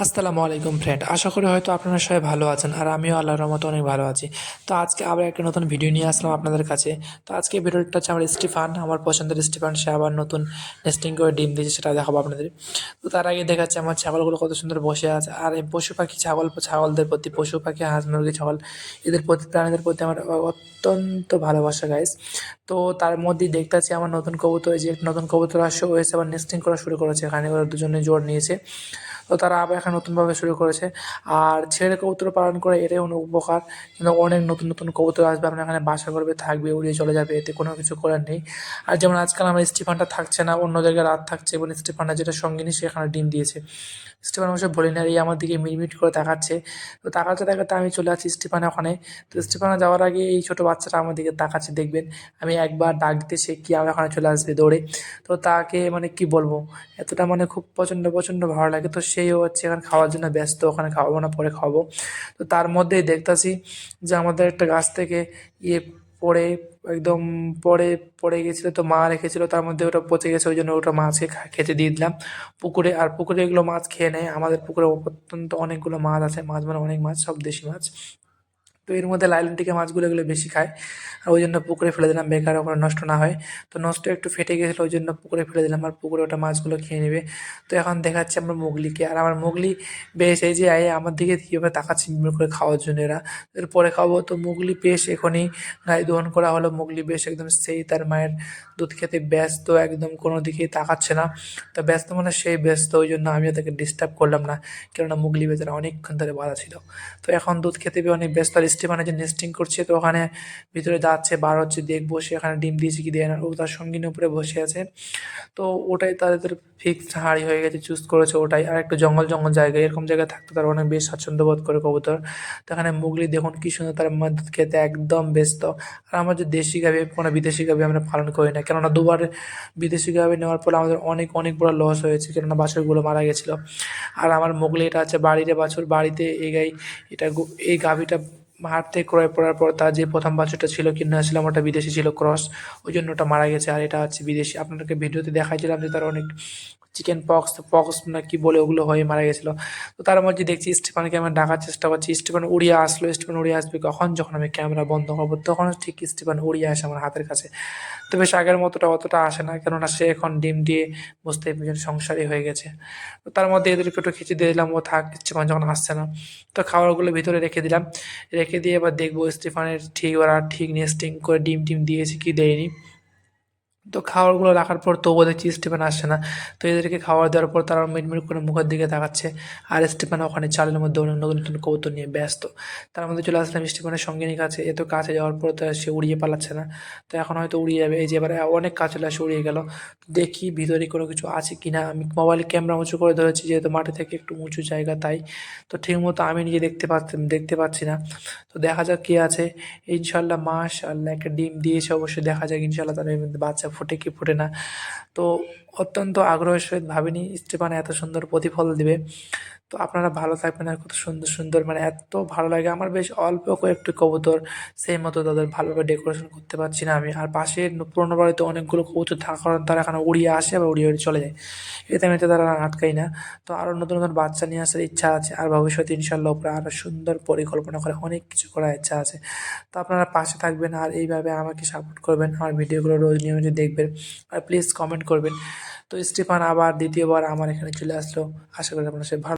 আসসালামু আলাইকুম ফ্রেন্ড আশা করি হয়তো আপনারা সবাই ভালো আছেন আর আমিও আল্লাহর রহমতে অনেক ভালো আছি। তো আজকে আবার একটা নতুন ভিডিও নিয়ে আসলাম আপনাদের কাছে। তো আজকে ভিডিওটা হচ্ছে আমার স্টিফান, আমার পছন্দের স্টিফান। সে আবার নতুন নেস্টিং করে ডিম দিয়েছে, সেটা দেখাবো আপনাদের। তো তার আগে দেখাচ্ছে আমার ছাগলগুলো কত সুন্দর বসে আছে। আর এই পশু পাখি ছাগল, ছাগলদের প্রতি, পশু পাখি, হাঁস, মুরগি, ছাগল, এদের প্রতি, প্রাণীদের প্রতি আমার অত্যন্ত ভালোবাসা গাইস তো তার মধ্যেই দেখতে আমার নতুন কবুতর যে নতুন কবুতর আসছে এসে আবার নেস্টিং করা শুরু করেছে। এখানে ওরা দুজনে জোর নিয়েছে। তো তারা আবার এখন নতুনভাবে শুরু করেছে। আর ছেড়ে কবুতর পালন করে এটাই অনেক উপকার। কিন্তু অনেক নতুন নতুন কবুতর আসবে আপনার এখানে বাসা করবে থাকবে, উড়িয়ে চলে যাবে, এতে কোনো কিছু করার নেই। আর যেমন আজকাল আমার স্টিফানটা থাকছে না, অন্য জায়গায় রাত থাকছে, এবং স্টিফানটা যেটা সঙ্গিনী সেখানে ডিম দিয়েছে। স্টিফান অবশ্য এই আমার দিকে মিটমিট করে তাকাচ্ছে। তো তাকাতে তাকাতে আমি চলে আসছি স্টিফান ওখানে। তো স্টিফানে যাওয়ার আগে এই ছোটো বাচ্চাটা আমার দিকে তাকাচ্ছে, দেখবেন। আমি একবার ডাক দিতে, সে কি আমার ওখানে চলে আসবে দৌড়ে। তো তাকে মানে কি বলব? এতটা মানে খুব প্রচণ্ড প্রচণ্ড ভালো লাগে। তো সেইও হচ্ছে এখানে খাওয়ার জন্য ব্যস্ত, ওখানে খাওয়াবো না, পরে খাওয়াবো। তো তার মধ্যেই দেখতেছি যে আমাদের একটা গাছ থেকে ইয়ে পড়ে, একদম পড়ে পড়ে গেছিল, তো মা রেখেছিল, তার মধ্যে ওটা পচে গেছে, ওই জন্য ওটা মাছকে খেতে দিয়ে দিলাম পুকুরে। আর পুকুরে এগুলো মাছ খেয়ে নেয়, আমাদের পুকুরে অত্যন্ত অনেকগুলো মাছ আছে, মাছ মানে অনেক মাছ, সব দেশি মাছ। তো এর মধ্যে লাইলন টিকা মাছগুলো এগুলো বেশি খায়। আর ওই জন্য পুকুরে ফেলে দিলাম, বেকার ওখানে নষ্ট না হয়। তো নষ্ট একটু ফেটে গেছিল, ওই জন্য পুকুরে ফেলে দিলাম আর পুকুরে ওটা মাছগুলো খেয়ে নেবে। তো এখন দেখাচ্ছে আমার মুগলিকে। আর আমার মুগলি বেশ, এই যে আয় আমার দিকে কীভাবে তাকাচ্ছে মিমির করে খাওয়ার জন্য এরা। এরপরে খাব তো মুগলি বেশ এখনই গায়ে দোহন করা হলো। মুগলি বেশ একদম সেই তার মায়ের দুধ খেতে ব্যস্ত, একদম কোনো দিকেই তাকাচ্ছে না। তো ব্যস্ত মানে সেই ব্যস্ত, ওই জন্য আমিও তাকে ডিস্টার্ব করলাম না। কেননা মুগলি বেচারা অনেকক্ষণ ধরে বাধা ছিল। তো এখন দুধ খেতে অনেক ব্যস্ত। আর মানে যে নেস্টিং করছে, তো ওখানে ভিতরে যাচ্ছে বার হচ্ছে, দেখব সেখানে ডিম দিয়েছে কি দেয় না। ও তার সঙ্গিনী উপরে বসে আছে। তো ওটাই তাদের ফিক্সড হাঁড়ি হয়ে গেছে চুজ করেছে ওটাই। আর একটু জঙ্গল জঙ্গল জায়গায় এরকম জায়গায় থাকতে তার অনেক বেশ স্বাচ্ছন্দ্য বোধ করে কবুতর। তো এখানে মুগলি, দেখুন কি সুন্দর তার মা দুধ খেতে একদম ব্যস্ত। আর আমার যে দেশি গাভি, কোনো বিদেশি গাভি আমরা পালন করি না। কেননা দুবার বিদেশি গাভি নেওয়ার ফলে আমাদের অনেক অনেক বড় লস হয়েছে, কেননা বাছুরগুলো মারা গেছিল। আর আমার মোগলি এটা আছে বাড়িতে বাছুর, বাড়িতে এই গাই, এটা এই গাভিটা হাট থেকে ক্রয় করার পর তার যে প্রথম বাছুরটা ছিল কিনে আসছিলাম ওটা বিদেশি ছিল, ক্রস, ওই জন্য ওটা মারা গেছে। আর এটা হচ্ছে বিদেশি। আপনাদেরকে ভিডিওতে দেখাইছিলাম যে তার অনেক চিকেন পক্স পক্স না কি বলে ওগুলো হয়ে মারা গেছিল। তো তার মধ্যে দেখছি স্টিফানকে আমি ডাকার চেষ্টা করছি। স্টিফান উড়িয়ে আসলো, স্টিফান উড়িয়ে আসবে কখন? যখন আমি ক্যামেরা বন্ধ করব তখন ঠিক স্টিফান উড়িয়ে আসে আমার হাতের কাছে। তো বেশ আগের মতোটা অতটা আসে না, কেননা সে এখন ডিম দিয়ে বুঝতে পেরেছেন সংসারই হয়ে গেছে। তো তার মধ্যে এদেরকে একটু খিচে দিয়ে দিলাম, ও থাক, স্টিফান যখন আসছে না। তো খাবারগুলো ভিতরে রেখে দিলাম। রেখে দিয়ে এবার দেখব স্টিফানের ঠিক, ওরা ঠিক নেস্টিং করে ডিম টিম দিয়েছে কি দেয়নি। তো খাবারগুলো রাখার পর তবুও দেখছি স্টিফেন আসছে না। তো এদেরকে খাবার দেওয়ার পর তারা মিটমিট করে মুখের দিকে তাকাচ্ছে। আর স্টিফেন ওখানে চালের মধ্যে অনেক নতুন নতুন কৌতুক নিয়ে ব্যস্ত। তার মধ্যে চলে আসলাম স্টিফেনের সঙ্গিনী কাছে। এত কাছে যাওয়ার পর তো সে উড়িয়ে পালাচ্ছে না। তো এখন হয়তো উড়িয়ে যাবে। এই যে এবারে অনেক কাছে চলে আসে, উড়িয়ে গেল। দেখি ভিতরে কোনো কিছু আছে কি না আমি মোবাইলে ক্যামেরা উঁচু করে ধরেছি, যেহেতু মাটি থেকে একটু উঁচু জায়গা তাই। তো ঠিক মতো আমি নিজে দেখতে পাচ্ছি দেখতে পাচ্ছি না। তো দেখা যাক কী আছে। ইনশাল্লাহ মাস আল্লাহ একটা ডিম দিয়েছে, অবশ্যই দেখা যাক। ইনশাল্লাহ তার বাচ্চা ফুটে কি ফোটে না। তো অত্যন্ত আগ্রহের সহিত ভাবিনি স্টেফানে এত সুন্দর প্রতিফল দিবে। তো আপনারা ভালো থাকবেন আর কত সুন্দর সুন্দর মানে এত ভালো লাগে। আমার বেশ অল্প কয়েকটি কবুতর, সেই মতো তাদের ভালোভাবে ডেকোরেশন করতে পারছি না আমি। আর পাশে পুরোনো বাড়িতে অনেকগুলো কবুতর থাকার কারণে তারা এখানে উড়িয়ে আসে আবার উড়িয়ে উড়িয়ে চলে যায়। এতে আমি তারা আটকাই না। তো আরও নতুন নতুন বাচ্চা নিয়ে আসার ইচ্ছা আছে আর ভবিষ্যতে ইনশাল্লাহ উপরে আরও সুন্দর পরিকল্পনা করে অনেক কিছু করার ইচ্ছা আছে। তো আপনারা পাশে থাকবেন আর এইভাবে আমাকে সাপোর্ট করবেন, আমার ভিডিওগুলো রোজ নিয়মিত দেখবেন আর প্লিজ কমেন্ট করবেন। তো স্টিফান আবার দ্বিতীয়বার আমার এখানে চলে আসলো। আশা করি আপনার সে ভালো